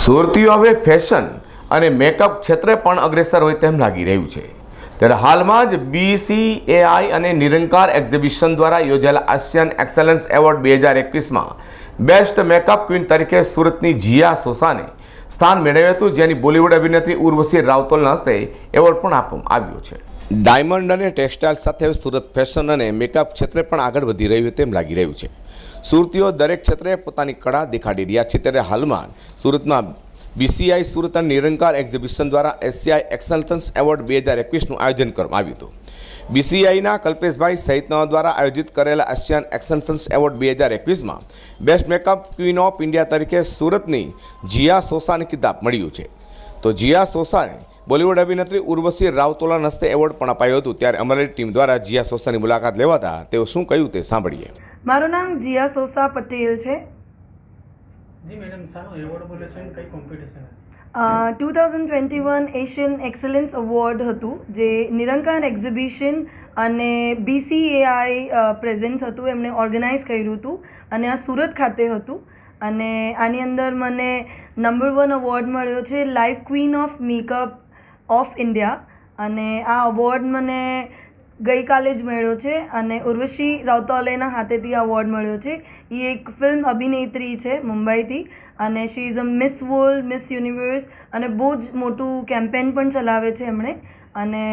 સુરતીઓ હવે ફેશન અને મેકઅપ ક્ષેત્રે પણ અગ્રેસર હોય તેમ લાગી રહ્યું છે. ત્યારે હાલમાં જ બીસીએઆઈ અને નિરંકાર એક્ઝિબિશન દ્વારા યોજાયેલા આસિયન એક્સલન્સ એવોર્ડ બે હજાર એકવીસમાં બેસ્ટ મેકઅપ ક્વીન તરીકે સુરતની જીયા સોસાને સ્થાન મેળવ્યું હતું, જેની બોલિવૂડ અભિનેત્રી ઉર્વશી રાવતોલના હસ્તે એવોર્ડ પણ આપવામાં આવ્યો છે. ડાયમંડ અને ટેક્સટાઇલ સાથે સુરત ફેશન અને મેકઅપ ક્ષેત્રે પણ આગળ વધી રહ્યું તેમ લાગી રહ્યું છે. સુરતીઓ દરેક ક્ષેત્રે પોતાની કળા દેખાડી રહ્યા છે. ત્યારે હાલમાં સુરતમાં બીસીઆઈ સુરત અને નિરંકાર એક્ઝિબિશન દ્વારા એસસીઆઈ એક્સલન્સ એવોર્ડ બે હજાર એકવીસનું આયોજન કરવામાં આવ્યું હતું. બીસીઆઈના કલ્પેશભાઈ સહિતના દ્વારા આયોજિત કરેલા એશિયન એક્સલન્સ એવોર્ડ બે હજાર એકવીસમાં best makeup queen of India તરીકે સુરતની જીયા સોસાને કિતાબ મળ્યું છે. તો જીયા સોસાને બોલિવૂડ અભિનેત્રી ઉર્વશી રાવતોલાના હસ્તે એવોર્ડ પણ અપાયો હતું. ત્યારે અમારી ટીમ દ્વારા જીયા સોસાની મુલાકાત લેવાતા તેઓ શું કહ્યું તે સાંભળીએ. મારું નામ જીયા સોસા પટેલ છે. જી મેડમ શાનો એવોર્ડ બોલે છે કઈ competition two thousand twenty one Asian excellence award હતું જે નિરંકાર એક્ઝિબિશન અને બીસીએઆઈ પ્રેઝન્સ હતું એમણે ઓર્ગેનાઇઝ કર્યું હતું અને આ સુરત ખાતે હતું. અને આની અંદર મને નંબર વન અવોર્ડ મળ્યો છે life queen of makeup of India અને આ અવોર્ડ મને ગઈકાલે જ મળ્યો છે અને ઉર્વશી રાવતોલેના હાથેથી આ અવોર્ડ મળ્યો છે. એ એક ફિલ્મ અભિનેત્રી છે મુંબઈથી અને she is a Miss World Miss Universe અને બહુ જ મોટું કેમ્પેન પણ ચલાવે છે એમણે અને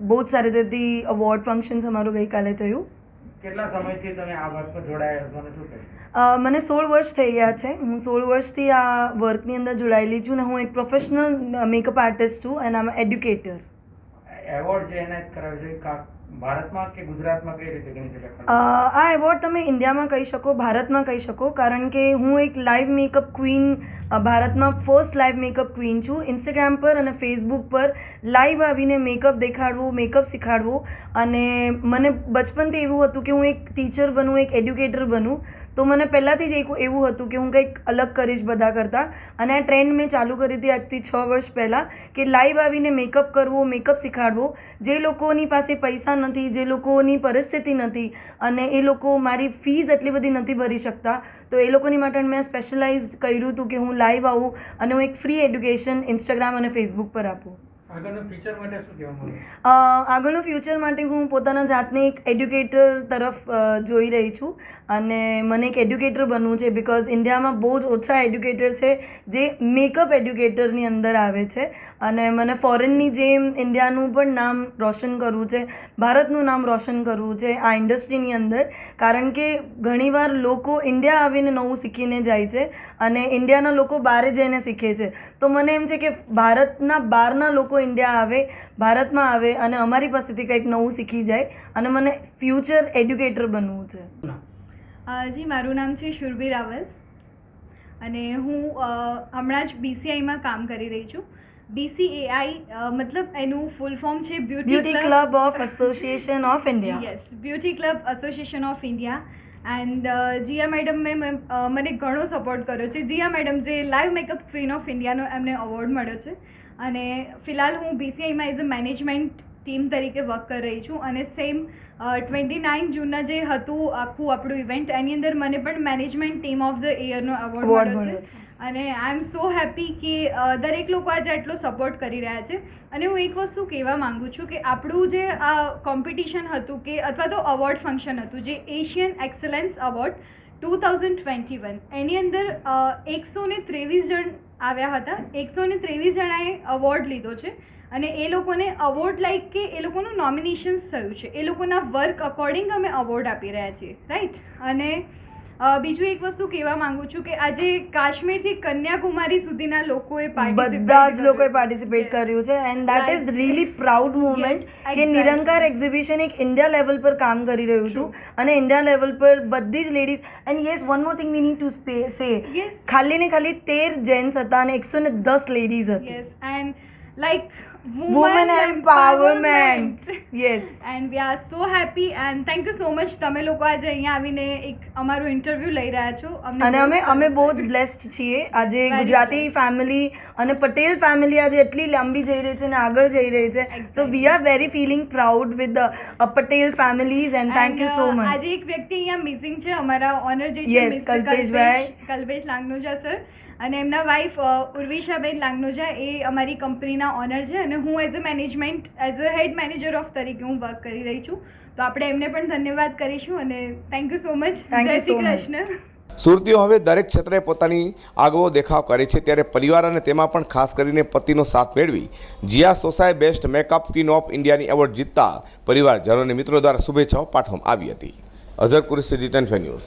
બહુ જ સારી રીતેથી અવોર્ડ ફંક્શન્સ અમારું ગઈકાલે થયું. કેટલા સમયથી તમે આ વર્કમાં જોડાયા છો અને શું મને સોળ વર્ષ થઈ ગયા છે. હું સોળ વર્ષથી આ વર્કની અંદર જોડાયેલી છું અને હું એક પ્રોફેશનલ મેકઅપ આર્ટિસ્ટ છું એન્ડ આમ એડ્યુકેટર એવોર્ડ જે એને કરાવ્યો છે આ એવોર્ડ તમે ઇન્ડિયામાં કહી શકો, ભારતમાં કહી શકો, કારણ કે હું એક લાઈવ મેકઅપ ક્વીન ભારતમાં ફર્સ્ટ લાઈવ મેકઅપ ક્વીન છું. ઇન્સ્ટાગ્રામ પર અને ફેસબુક પર લાઈવ આવીને મેકઅપ દેખાડવું, મેકઅપ શીખાડવું. અને મને બચપનથી એવું હતું કે હું એક ટીચર બનું, એક એડ્યુકેટર બનું. તો મને પહેલાંથી જ એક એવું હતું કે હું કંઈક અલગ કરીશ બધા કરતાં. અને આ ટ્રેન્ડ મેં ચાલુ કરી હતી આજથી છ વર્ષ પહેલાં, કે લાઈવ આવીને મેકઅપ કરવો, મેકઅપ શીખાડવો. જે લોકોની પાસે પૈસા નથી, જે લોકોની પરિસ્થિતિ નથી અને એ લોકો મારી ફીસ એટલી બધી નથી ભરી શકતા. તો એ લોકોની માટે મેં સ્પેશિયલાઇઝ કર્યું હતું કે હું લાઈવ આવું અને હું એક ફ્રી એડ્યુકેશન ઇન્સ્ટાગ્રામ અને ફેસબુક પર આપું. આગળનું ફ્યુચર માટે હું પોતાના જાતને એક એડ્યુકેટર તરફ જોઈ રહી છું. અને મને એક એડ્યુકેટર બનવું છે બિકોઝ ઇન્ડિયામાં બહુ જ ઓછા એડ્યુકેટર છે જે મેકઅપ એડ્યુકેટરની અંદર આવે છે. અને મને ફોરેનની જેમ ઇન્ડિયાનું પણ નામ રોશન કરવું છે, ભારતનું નામ રોશન કરવું છે આ ઇન્ડસ્ટ્રીની અંદર. કારણ કે ઘણીવાર લોકો ઇન્ડિયા આવીને નવું શીખીને જાય છે અને ઇન્ડિયાના લોકો બહાર જઈને શીખે છે. તો મને એમ છે કે ભારતના બહારના લોકો ઇન્ડિયા આવે ભારતમાં આવે અને અમારી પાસેથી કંઈક નવું શીખી જાય અને મને ફ્યુચર એડ્યુકેટર બનવું છે. જી મારું નામ છે શુરભી રાવલ અને હું હમણાં જ બીસીઆઈમાં કામ કરી રહી છું. બીસીએઆઈ મતલબ એનું ફૂલ ફોર્મ છે beauty club of association of India yes beauty club association of India and Jiya madam મેં મને ઘણો સપોર્ટ કર્યો છે. જીયા મેડમ જે લાઈવ મેકઅપ ક્વીન ઓફ ઇન્ડિયાનો એમને અવોર્ડ મળ્યો છે. અને ફિલહાલ હું બીસીઆઈમાં એઝ અ મેનેજમેન્ટ ટીમ તરીકે વર્ક કરી રહી છું અને સેમ ટ્વેન્ટી નાઇન જૂનના જે હતું આખું આપણું ઇવેન્ટ એની અંદર મને પણ મેનેજમેન્ટ ટીમ ઓફ ધ ઇયરનો એવોર્ડ અવોર્ડ મળ્યો છે. છે અને આઈ એમ સો હેપી કે દરેક લોકો આજે આટલો સપોર્ટ કરી રહ્યા છે અને હું એક વસ્તુ કહેવા માંગુ છું કે આપણું જે આ કોમ્પિટિશન હતું કે અથવા તો અવોર્ડ ફંક્શન હતું જે Asian excellence award two thousand twenty one એની અંદર એકસો ને ત્રેવીસ જણ આવ્યા હતા. એકસો ને ત્રેવીસ જણાએ અવોર્ડ લીધો છે અને એ લોકોને અવોર્ડ લાઈક કે એ લોકોનું નોમિનેશન્સ થયું છે. એ લોકોના વર્ક અકોર્ડિંગ અમે અવોર્ડ આપી રહ્યા છીએ. રાઈટ અને બીજું એક વસ્તુ કહેવા માંગુ છું કે આજે કાશ્મીરથી કન્યાકુમારી સુધીના લોકોએ બધા જ લોકોએ પાર્ટિસિપેટ કર્યું છે and that is. Really proud moment કે નિરંકાર એક્ઝિબિશન એક ઇન્ડિયા લેવલ પર કામ કરી રહ્યું હતું અને ઇન્ડિયા લેવલ પર બધી જ ladies and yes one more thing we need to say. ખાલી ને ખાલી તેર જેન્ટ્સ હતા અને એકસો ને દસ લેડીઝ હતી. Yes and like woman empowerment yes and we are so happy and thank you so much તમે લોકો આજે અહીંયા આવીને એક અમારું ઇન્ટરવ્યૂ લઈ રહ્યા છો. અને અમે અમે બહુ જ બ્લેસ્ડ છીએ. આજે ગુજરાતી ફેમિલી અને પટેલ ફેમિલી આજે એટલી લાંબી જઈ રહી છે અને આગળ જઈ રહી છે. So we are very feeling proud with the Patel families and thank you so much આજે એક વ્યક્તિ અહીંયા મિસિંગ છે અમારા ઓનર જે છે Mr. કલ્પેશભાઈ. કલ્પેશ લાંગનુજા સર અને એમના વાઈફ ઉર્વિશાબેન લાંગનોજા એ અમારી કંપનીના ઓનર છે અને હું as a management as a head manager of તરીકે હું વર્ક કરી રહી છું. તો આપણે એમને પણ ધન્યવાદ કરીશું અને થેન્ક યુ સો મચ જય શ્રી કૃષ્ણ. સુરતીઓ હવે દરેક ક્ષેત્રે પોતાની આગવો દેખાવ કરે છે. ત્યારે પરિવાર અને તેમાં પણ ખાસ કરીને પતિનો સાથ મેળવી Jiya સોસાય best makeup queen of ઇન્ડિયાની એવોર્ડ જીતતા પરિવારજનો અને મિત્રો દ્વારા શુભેચ્છાઓ પાઠવવામાં આવી હતી. Azhar Qureshi return news.